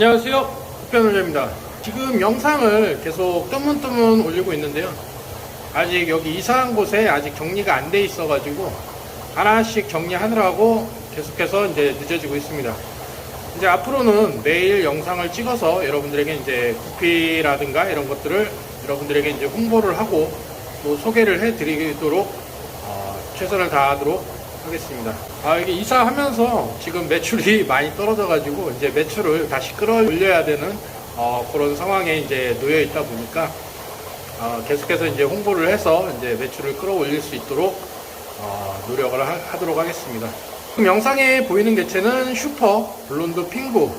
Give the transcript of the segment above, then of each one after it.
안녕하세요. 국변호자입니다. 지금 영상을 계속 뜨문뜨문 올리고 있는데요. 아직 여기 이사한 곳에 아직 정리가 안 돼 있어 가지고 하나씩 정리하느라고 계속해서 이제 늦어지고 있습니다. 이제 앞으로는 매일 영상을 찍어서 여러분들에게 이제 구피라든가 이런 것들을 여러분들에게 이제 홍보를 하고 또 소개를 해 드리도록 어, 최선을 다하도록 하겠습니다. 아, 이게 이사하면서 지금 매출이 많이 떨어져가지고 이제 매출을 다시 끌어올려야 되는 어, 그런 상황에 이제 놓여 있다 보니까 어, 계속해서 이제 홍보를 해서 이제 매출을 끌어올릴 수 있도록 어, 노력을 하, 도록 하겠습니다. 지금 영상에 보이는 개체는 슈퍼 블론드 핑구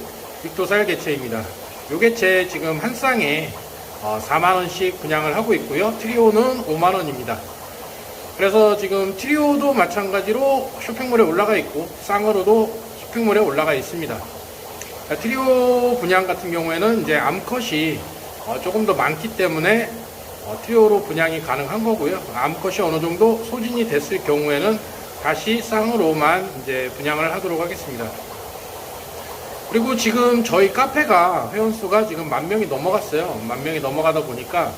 빅도살 개체입니다. 요 개체 지금 한 쌍에 어, 4만원씩 분양을 하고 있고요. 트리오는 5만원입니다. 그래서 지금 트리오도 마찬가지로 쇼핑몰에 올라가 있고 쌍으로도 쇼핑몰에 올라가 있습니다. 자, 트리오 분양 같은 경우에는 이제 암컷이 어, 조금 더 많기 때문에 어, 트리오로 분양이 가능한 거고요. 암컷이 어느 정도 소진이 됐을 경우에는 다시 쌍으로만 이제 분양을 하도록 하겠습니다. 그리고 지금 저희 카페가 회원수가 지금 만 명이 넘어갔어요. 만 명이 넘어가다 보니까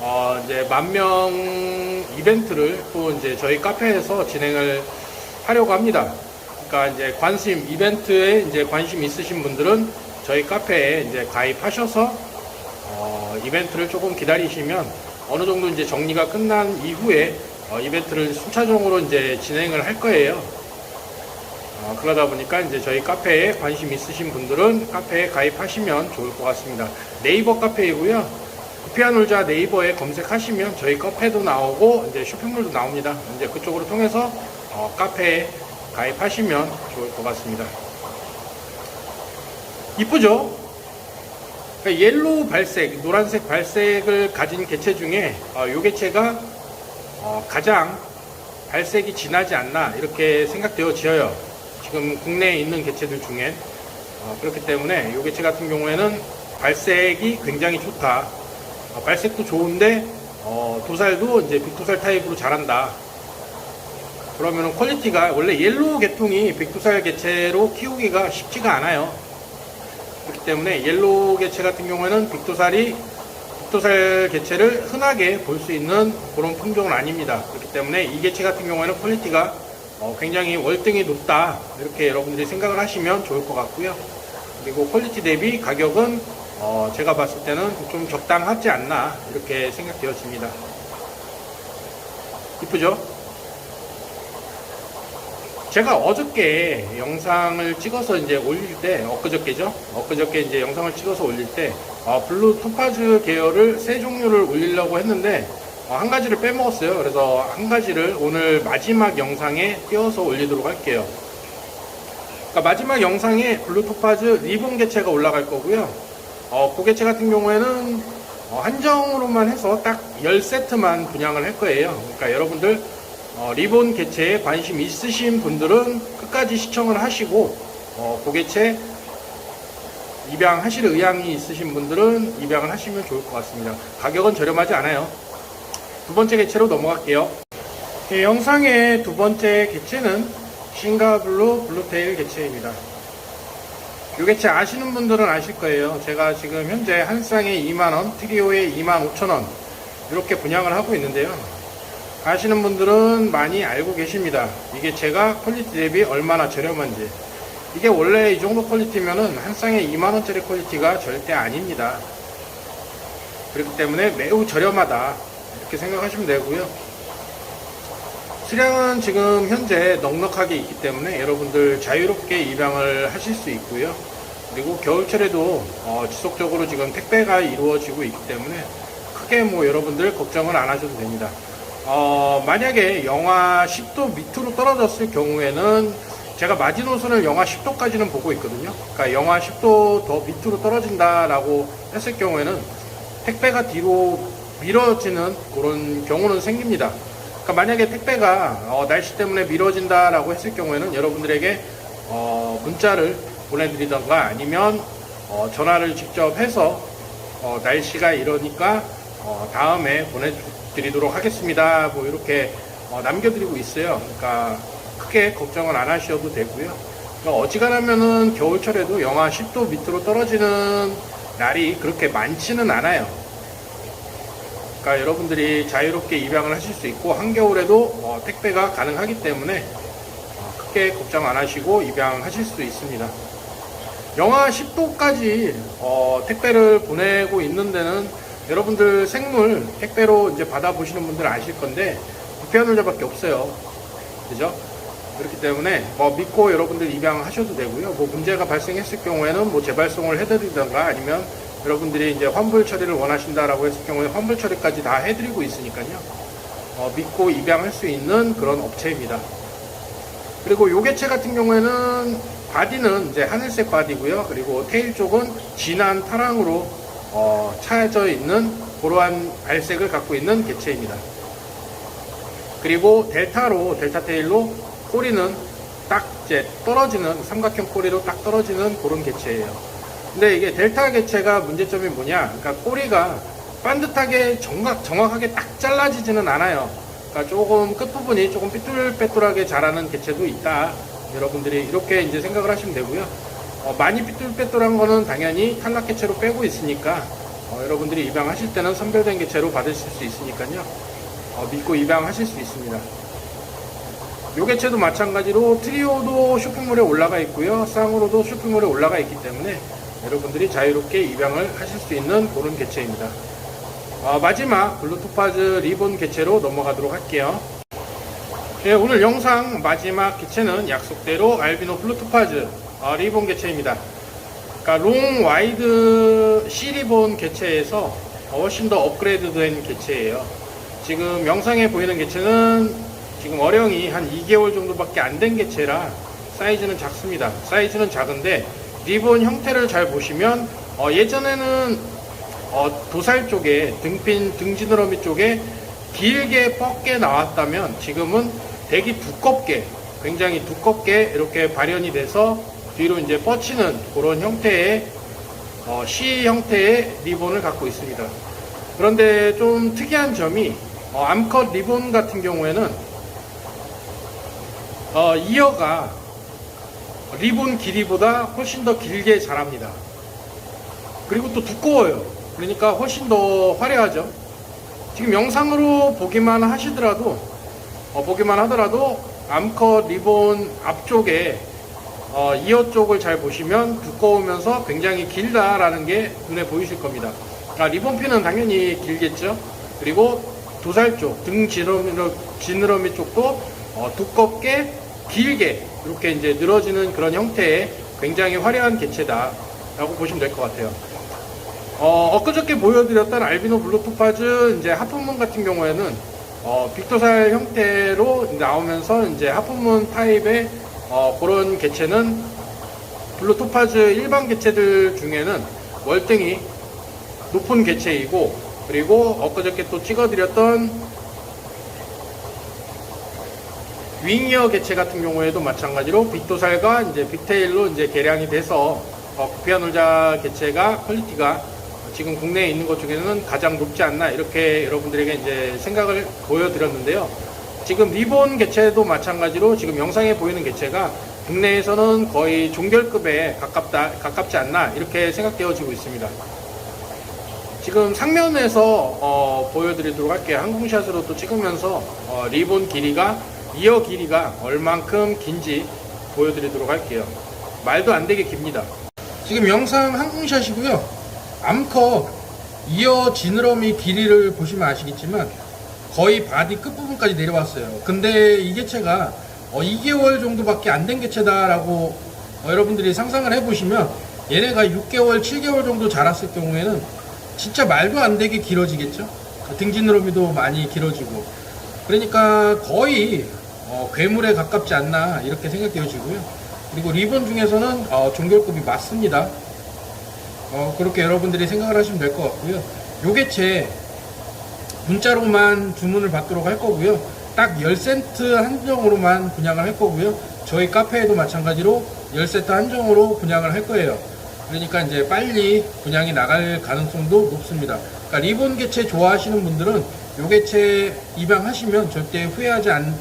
어, 이제 만명 이벤트를 또 이제 저희 카페에서 진행을 하려고 합니다. 그러니까 이제 관심 이벤트에 이제 관심 있으신 분들은 저희 카페에 이제 가입하셔서 어, 이벤트를 조금 기다리시면 어느 정도 이제 정리가 끝난 이후에 어, 이벤트를 순차적으로 이제 진행을 할 거예요. 어, 그러다 보니까 이제 저희 카페에 관심 있으신 분들은 카페에 가입하시면 좋을 것 같습니다. 네이버 카페이고요. 구피아놀자 네이버에 검색하시면 저희 카페도 나오고 이제 쇼핑몰도 나옵니다. 이제 그쪽으로 통해서 어, 카페에 가입하시면 좋을 것 같습니다. 이쁘죠? 그러니까 옐로우 발색, 노란색 발색을 가진 개체 중에 어, 이 개체가 어, 가장 발색이 진하지 않나 이렇게 생각되어져요. 지금 국내에 있는 개체들 중에 어, 그렇기 때문에 이 개체 같은 경우에는 발색이 굉장히 좋다. 어, 발색도 좋은데 어, 도살도 이제 빅도살 타입으로 잘한다. 그러면은 퀄리티가 원래 옐로우 계통이 빅도살 개체로 키우기가 쉽지가 않아요. 그렇기 때문에 옐로우 개체 같은 경우에는 빅도살이 빅도살 개체를 흔하게 볼 수 있는 그런 품종은 아닙니다. 그렇기 때문에 이 개체 같은 경우에는 퀄리티가 어, 굉장히 월등히 높다 이렇게 여러분들이 생각을 하시면 좋을 것 같고요. 그리고 퀄리티 대비 가격은 어, 제가 봤을 때는 좀 적당하지 않나 이렇게 생각되어집니다. 이쁘죠? 제가 어저께 영상을 찍어서 이제 올릴 때 엊그저께죠 엊그저께 이제 영상을 찍어서 올릴 때 어, 블루 토파즈 계열을 세 종류를 올리려고 했는데 어, 한 가지를 빼먹었어요 그래서 한 가지를 오늘 마지막 영상에 띄워서 올리도록 할게요 그러니까 마지막 영상에 블루 토파즈 리본 개체가 올라갈 거고요 어, 그 개체 같은 경우에는 어, 한정으로만 해서 딱 10세트만 분양을 할 거예요 그러니까 여러분들 어, 리본 개체에 관심 있으신 분들은 끝까지 시청을 하시고 어, 그 개체 입양하실 의향이 있으신 분들은 입양을 하시면 좋을 것 같습니다. 가격은 저렴하지 않아요. 두 번째 개체로 넘어갈게요. 예, 영상의 두 번째 개체는 싱가블루 블루테일 개체입니다. 이 개체 아시는 분들은 아실 거예요. 제가 지금 현재 한 쌍에 2만원, 트리오에 2만 5천원 이렇게 분양을 하고 있는데요. 아시는 분들은 많이 알고 계십니다. 이게 제가 퀄리티 대비 얼마나 저렴한지. 이게 원래 이 정도 퀄리티면은 한 쌍에 2만원짜리 퀄리티가 절대 아닙니다. 그렇기 때문에 매우 저렴하다. 이렇게 생각하시면 되고요. 수량은 지금 현재 넉넉하게 있기 때문에 여러분들 자유롭게 입양을 하실 수 있고요. 그리고 겨울철에도 어, 지속적으로 지금 택배가 이루어지고 있기 때문에 크게 뭐 여러분들 걱정을 안 하셔도 됩니다. 어, 만약에 영하 10도 밑으로 떨어졌을 경우에는 제가 마지노선을 영하 10도까지는 보고 있거든요. 그러니까 영하 10도 더 밑으로 떨어진다라고 했을 경우에는 택배가 뒤로 미뤄지는 그런 경우는 생깁니다. 그러니까 만약에 택배가 어, 날씨 때문에 미뤄진다라고 했을 경우에는 여러분들에게 어, 문자를 보내드리던가 아니면 어, 전화를 직접 해서 어, 날씨가 이러니까 어, 다음에 보내드리도록 하겠습니다. 뭐 이렇게 어, 남겨드리고 있어요. 그러니까 크게 걱정을 안 하셔도 되고요. 그러니까 어지간하면은 겨울철에도 영하 10도 밑으로 떨어지는 날이 그렇게 많지는 않아요. 그러니까 여러분들이 자유롭게 입양을 하실 수 있고 한겨울에도 어, 택배가 가능하기 때문에 어, 크게 걱정 안 하시고 입양하실 수 있습니다. 영하 10도까지 어, 택배를 보내고 있는 데는 여러분들 생물 택배로 이제 받아보시는 분들 아실 건데 부피하늘자밖에 없어요. 그죠? 그렇기 때문에 뭐 믿고 여러분들 입양하셔도 되고요. 뭐 문제가 발생했을 경우에는 뭐 재발송을 해드리던가 아니면 여러분들이 이제 환불 처리를 원하신다라고 했을 경우에 환불 처리까지 다 해드리고 있으니까요. 어, 믿고 입양할 수 있는 그런 업체입니다. 그리고 요개체 같은 경우에는 바디는 이제 하늘색 바디고요. 그리고 테일 쪽은 진한 타랑으로 어, 차여져 있는 그러한 발색을 갖고 있는 개체입니다. 그리고 델타로 델타 테일로 꼬리는 딱 이제 떨어지는 삼각형 꼬리로 딱 떨어지는 그런 개체예요. 근데 이게 델타 개체가 문제점이 뭐냐? 그러니까 꼬리가 반듯하게 정확, 정확하게 딱 잘라지지는 않아요. 그러니까 조금 끝부분이 조금 삐뚤빼뚤하게 자라는 개체도 있다. 여러분들이 이렇게 이제 생각을 하시면 되고요. 어, 많이 삐뚤빼뚤한 거는 당연히 탈락 개체로 빼고 있으니까 어, 여러분들이 입양하실 때는 선별된 개체로 받으실 수 있으니까요. 어, 믿고 입양하실 수 있습니다. 요 개체도 마찬가지로 트리오도 쇼핑몰에 올라가 있고요. 쌍으로도 쇼핑몰에 올라가 있기 때문에 여러분들이 자유롭게 입양을 하실 수 있는 그런 개체입니다. 어, 마지막 블루토파즈 리본 개체로 넘어가도록 할게요. 네, 오늘 영상 마지막 개체는 약속대로 알비노 블루토파즈 어, 리본 개체입니다. 그러니까 롱 와이드 C 리본 개체에서 훨씬 더 업그레이드된 개체예요. 지금 영상에 보이는 개체는 지금 어령이 한 2개월 정도밖에 안 된 개체라 사이즈는 작습니다. 사이즈는 작은데 리본 형태를 잘 보시면 어, 예전에는 어, 도살 쪽에 등핀 등지느러미 쪽에 길게 뻗게 나왔다면 지금은 되게 두껍게 굉장히 두껍게 이렇게 발현이 돼서 뒤로 이제 뻗치는 그런 형태의 어, C 형태의 리본을 갖고 있습니다. 그런데 좀 특이한 점이 어, 암컷 리본 같은 경우에는 어, 이어가 리본 길이보다 훨씬 더 길게 자랍니다. 그리고 또 두꺼워요. 그러니까 훨씬 더 화려하죠. 지금 영상으로 보기만 하시더라도 어, 보기만 하더라도 암컷 리본 앞쪽에 어, 이어 쪽을 잘 보시면 두꺼우면서 굉장히 길다라는 게 눈에 보이실 겁니다. 아, 리본 핀은 당연히 길겠죠. 그리고 도살 쪽, 등 지느러미, 지느러미 쪽도 어, 두껍게 길게 이렇게 이제 늘어지는 그런 형태의 굉장히 화려한 개체다라고 보시면 될 것 같아요. 어, 엊그저께 보여드렸던 알비노 블루토파즈 이제 하프문 같은 경우에는 어, 빅토살 형태로 나오면서 이제 하프문 타입의 어, 그런 개체는 블루토파즈 일반 개체들 중에는 월등히 높은 개체이고 그리고 엊그저께 또 찍어드렸던 윙이어 개체 같은 경우에도 마찬가지로 빅도살과 이제 빅테일로 이제 개량이 돼서 어, 부피아놀자 개체가 퀄리티가 지금 국내에 있는 것 중에는 가장 높지 않나 이렇게 여러분들에게 이제 생각을 보여드렸는데요. 지금 리본 개체도 마찬가지로 지금 영상에 보이는 개체가 국내에서는 거의 종결급에 가깝다 가깝지 않나 이렇게 생각되어지고 있습니다. 지금 상면에서 어, 보여드리도록 할게요. 항공샷으로 또 찍으면서 어, 리본 길이가 이어 길이가 얼만큼 긴지 보여드리도록 할게요. 말도 안 되게 깁니다. 지금 영상 항공샷이고요. 암컷 이어 지느러미 길이를 보시면 아시겠지만 거의 바디 끝부분까지 내려왔어요. 근데 이 개체가 어, 2개월 정도밖에 안 된 개체다라고 어, 여러분들이 상상을 해보시면 얘네가 6개월, 7개월 정도 자랐을 경우에는 진짜 말도 안 되게 길어지겠죠. 등지느러미도 많이 길어지고 그러니까 거의 어, 괴물에 가깝지 않나 이렇게 생각되어지고요. 그리고 리본 중에서는 어, 종결급이 맞습니다. 어, 그렇게 여러분들이 생각을 하시면 될 것 같고요. 요 개체 문자로만 주문을 받도록 할 거고요. 딱 10센트 한정으로만 분양을 할 거고요. 저희 카페에도 마찬가지로 10세트 한정으로 분양을 할 거예요. 그러니까 이제 빨리 분양이 나갈 가능성도 높습니다. 그러니까 리본 개체 좋아하시는 분들은 요 개체 입양하시면 절대 후회하지 않,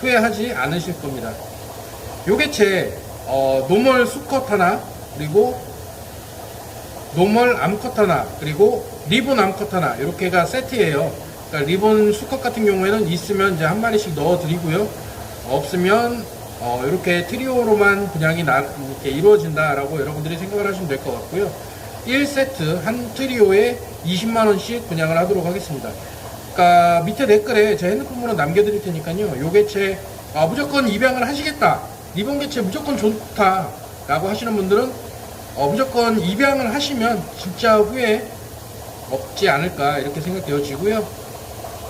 후회하지 않으실 겁니다. 요 개체 어, 노멀 수컷 하나 그리고 노멀 암컷 하나 그리고 리본 암컷 하나 이렇게가 세트예요. 그러니까 리본 수컷 같은 경우에는 있으면 이제 한 마리씩 넣어 드리고요. 없으면 어, 이렇게 트리오로만 분양이 나, 이렇게 이루어진다라고 여러분들이 생각을 하시면 될 것 같고요. 1세트 한 트리오에 20만 원씩 분양을 하도록 하겠습니다. 그러니까 밑에 댓글에 제 핸드폰 번호 남겨드릴 테니까요. 요 개체 아, 무조건 입양을 하시겠다. 리본 개체 무조건 좋다 라고 하시는 분들은 어, 무조건 입양을 하시면 진짜 후회 없지 않을까 이렇게 생각되어지고요.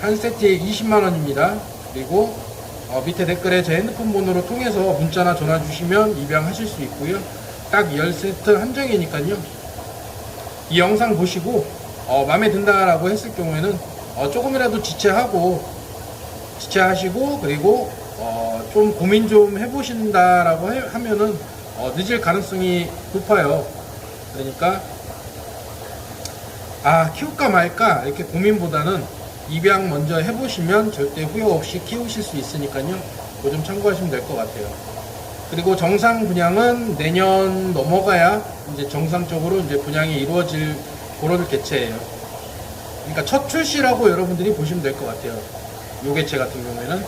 한 세트에 20만 원입니다. 그리고 어, 밑에 댓글에 제 핸드폰 번호로 통해서 문자나 전화 주시면 입양하실 수 있고요. 딱 10세트 한정이니까요. 이 영상 보시고 어, 마음에 든다라고 했을 경우에는 어, 조금이라도 지체하고 지체하시고 그리고 어, 좀 고민 좀 해보신다라고 해- 하면은 어, 늦을 가능성이 높아요. 그러니까 아 키울까 말까 이렇게 고민보다는 입양 먼저 해보시면 절대 후회 없이 키우실 수 있으니까요. 그거 좀 참고하시면 될 것 같아요. 그리고 정상 분양은 내년 넘어가야 이제 정상적으로 이제 분양이 이루어질 그런 개체예요. 그러니까 첫 출시라고 여러분들이 보시면 될 것 같아요. 요 개체 같은 경우에는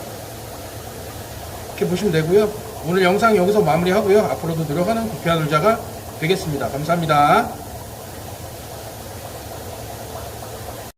이렇게 보시면 되고요. 오늘 영상 여기서 마무리하고요. 앞으로도 노력하는 구피한 놀자가 되겠습니다. 감사합니다.